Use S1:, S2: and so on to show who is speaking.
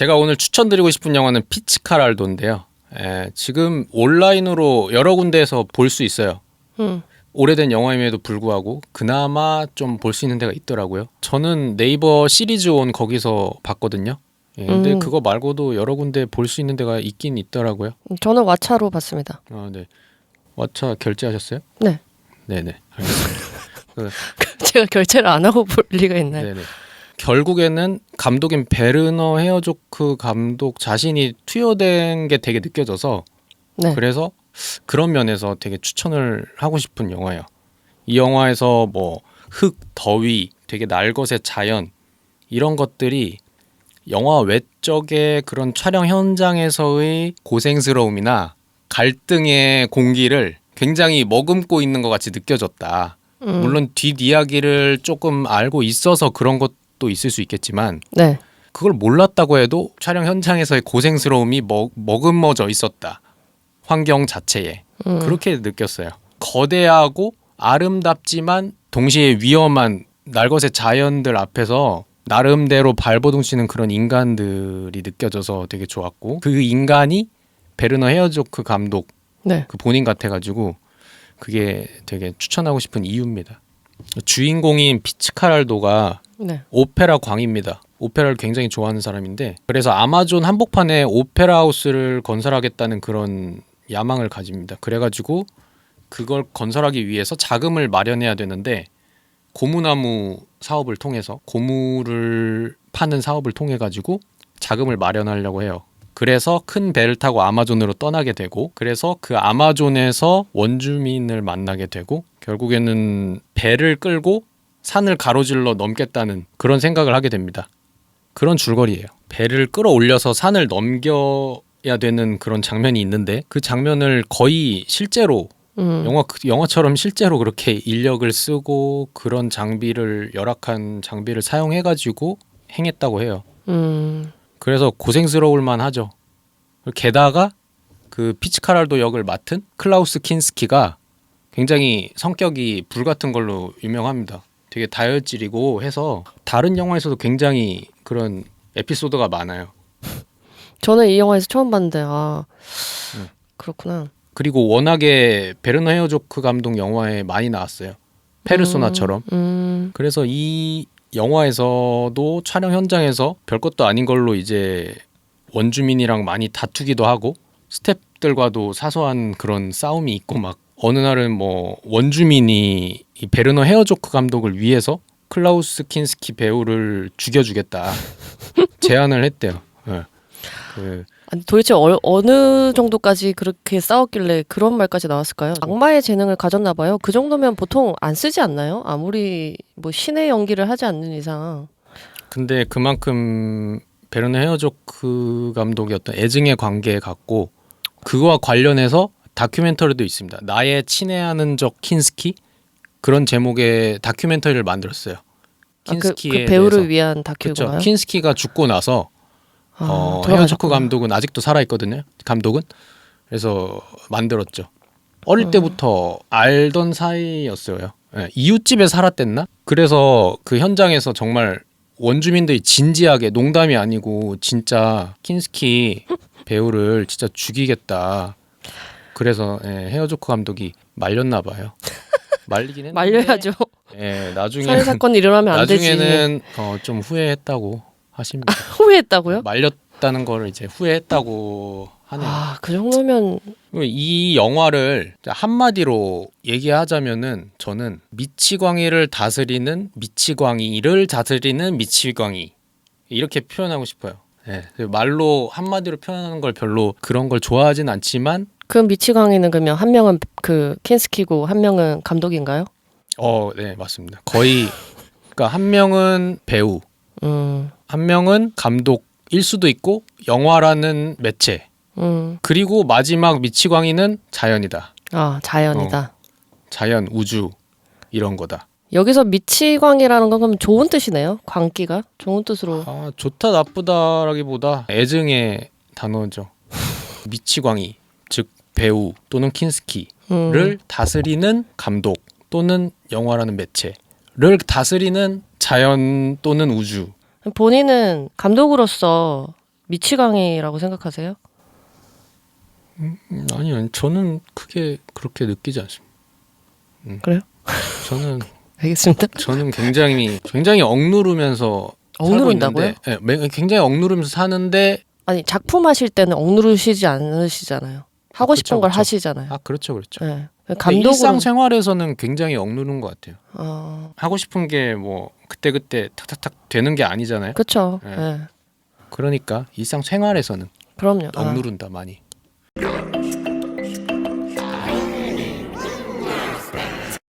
S1: 제가 오늘 추천드리고 싶은 영화는 피치카랄도인데요. 에, 지금 온라인으로 여러 군데에서 볼 수 있어요.
S2: 음.
S1: 오래된 영화임에도 불구하고 그나마 좀 볼 수 있는 데가 있더라고요. 저는 네이버 시리즈 온 거기서 봤거든요. 예, 근데
S2: 음.
S1: 그거 말고도 여러 군데 볼 수 있는 데가 있긴 있더라고요.
S2: 저는 왓챠로 봤습니다.
S1: 아, 네. 왓챠 결제하셨어요?
S2: 네.
S1: 네네. 알겠습니다.
S2: 제가 결제를 안 하고 볼 리가 있나요?
S1: 네네. 결국에는 감독인 베르너 헤어조크 감독 자신이 투여된 게 되게 느껴져서
S2: 네.
S1: 그래서 그런 면에서 되게 추천을 하고 싶은 영화예요. 이 영화에서 뭐 흙, 더위, 되게 날것의 자연 이런 것들이 영화 외적의 그런 촬영 현장에서의 고생스러움이나 갈등의 공기를 굉장히 머금고 있는 것 같이 느껴졌다.
S2: 음.
S1: 물론 뒷 이야기를 조금 알고 있어서 그런 것도 있을 수 있겠지만
S2: 네.
S1: 그걸 몰랐다고 해도 촬영 현장에서의 고생스러움이 먹, 머금어져 있었다. 환경 자체에.
S2: 음.
S1: 그렇게 느꼈어요. 거대하고 아름답지만 동시에 위험한 날것의 자연들 앞에서 나름대로 발버둥 치는 그런 인간들이 느껴져서 되게 좋았고 그 인간이 베르너 헤어조크 감독
S2: 네.
S1: 그 본인 같아가지고 그게 되게 추천하고 싶은 이유입니다. 주인공인 피치카랄도가
S2: 네.
S1: 오페라 광입니다. 오페라를 굉장히 좋아하는 사람인데 그래서 아마존 한복판에 오페라 하우스를 건설하겠다는 그런 야망을 가집니다. 그래가지고 그걸 건설하기 위해서 자금을 마련해야 되는데 고무나무 사업을 통해서 고무를 파는 사업을 통해 가지고 자금을 마련하려고 해요. 그래서 큰 배를 타고 아마존으로 떠나게 되고 그래서 그 아마존에서 원주민을 만나게 되고 결국에는 배를 끌고 산을 가로질러 넘겠다는 그런 생각을 하게 됩니다. 그런 줄거리예요. 배를 끌어올려서 산을 넘겨야 되는 그런 장면이 있는데 그 장면을 거의 실제로
S2: 음.
S1: 영화 영화처럼 실제로 그렇게 인력을 쓰고 그런 장비를 열악한 장비를 사용해 가지고 행했다고 해요.
S2: 음.
S1: 그래서 고생스러울 만 하죠. 게다가 그 피치카랄도 역을 맡은 클라우스 킨스키가 굉장히 성격이 불 같은 걸로 유명합니다. 되게 다혈질이고 해서 다른 영화에서도 굉장히 그런 에피소드가 많아요.
S2: 저는 이 영화에서 처음 봤는데 아
S1: 음.
S2: 그렇구나.
S1: 그리고 워낙에 베르너 헤어조크 감독 영화에 많이 나왔어요. 페르소나처럼.
S2: 음.
S1: 그래서 이 영화에서도 촬영 현장에서 별것도 아닌 걸로 이제 원주민이랑 많이 다투기도 하고 스탭들과도 사소한 그런 싸움이 있고 막 어느 날은 뭐 원주민이 이 베르너 헤어조크 감독을 위해서 클라우스 킨스키 배우를 죽여주겠다 제안을 했대요. 예. 그
S2: 아니, 도대체 어, 어느 정도까지 그렇게 싸웠길래 그런 말까지 나왔을까요? 악마의 재능을 가졌나 봐요. 그 정도면 보통 안 쓰지 않나요? 아무리 뭐 신의 연기를 하지 않는 이상.
S1: 근데 그만큼 베르너 헤어조크 감독의 어떤 애증의 관계에 갖고 그거와 관련해서 다큐멘터리도 있습니다. 나의 친애하는 적 킨스키 그런 제목의 다큐멘터리를 만들었어요.
S2: 아, 그,
S1: 킨스키에
S2: 그 배우를
S1: 대해서.
S2: 위한. 다큐인가요?
S1: 킨스키가 죽고 나서
S2: 아,
S1: 어,
S2: 돌아가셨구나.
S1: 헤어조크 감독은 아직도 살아 있거든요. 감독은 그래서 만들었죠. 어릴
S2: 음.
S1: 때부터 알던 사이였어요. 예, 이웃집에 살았댔나? 그래서 그 현장에서 정말 원주민들이 진지하게 농담이 아니고 진짜 킨스키 배우를 진짜 죽이겠다. 그래서 예, 헤어조크 감독이 말렸나 봐요. 말리긴 했는데
S2: 말려야죠.
S1: 예, 나중에
S2: 사건이 일어나면 안 되지.
S1: 나중에는 어, 좀 후회했다고 하십니다.
S2: 후회했다고요?
S1: 말렸다는 거를 이제 후회했다고 하네요.
S2: 아, 그 정도면
S1: 이 영화를 한마디로 얘기하자면은 저는 미치광이를 다스리는 미치광이를 다스리는 미치광이 이렇게 표현하고 싶어요. 네, 말로 한마디로 표현하는 걸 별로 그런 걸 좋아하진 않지만
S2: 그 미치광이는 그러면 한 명은 그 킨스키고 한 명은 감독인가요?
S1: 어, 네 맞습니다. 거의 그러니까 한 명은 배우,
S2: 음.
S1: 한 명은 감독일 수도 있고 영화라는 매체
S2: 음.
S1: 그리고 마지막 미치광이는 자연이다.
S2: 아, 자연이다.
S1: 자연, 우주 이런 거다.
S2: 여기서 미치광이라는 건 그럼 좋은 뜻이네요. 광기가 좋은 뜻으로.
S1: 아, 좋다 나쁘다라기보다 애증의 단어죠. 미치광이 즉 배우 또는 킨스키를
S2: 음.
S1: 다스리는 감독 또는 영화라는 매체를 다스리는 자연 또는 우주.
S2: 본인은 감독으로서 미치광이라고 생각하세요?
S1: 음, 아니요, 저는 크게 그렇게 느끼지 않습니다. 음.
S2: 그래요?
S1: 저는
S2: 알겠습니다.
S1: 저는 굉장히 굉장히 억누르면서
S2: 억누른다고요?
S1: 있는데, 예, 매- 굉장히 억누르면서 사는데
S2: 아니 작품 하실 때는 억누르시지 않으시잖아요. 하고
S1: 아,
S2: 싶은 걸
S1: 그쵸.
S2: 하시잖아요.
S1: 아 그렇죠, 그렇죠.
S2: 네.
S1: 근데
S2: 감독으로
S1: 일상 생활에서는 굉장히 억누르는 것 같아요.
S2: 어,
S1: 하고 싶은 게 뭐 그때 그때 탁탁탁 되는 게 아니잖아요.
S2: 그렇죠.
S1: 네.
S2: 네.
S1: 그러니까 일상 생활에서는
S2: 그럼요. 아,
S1: 억누른다 많이.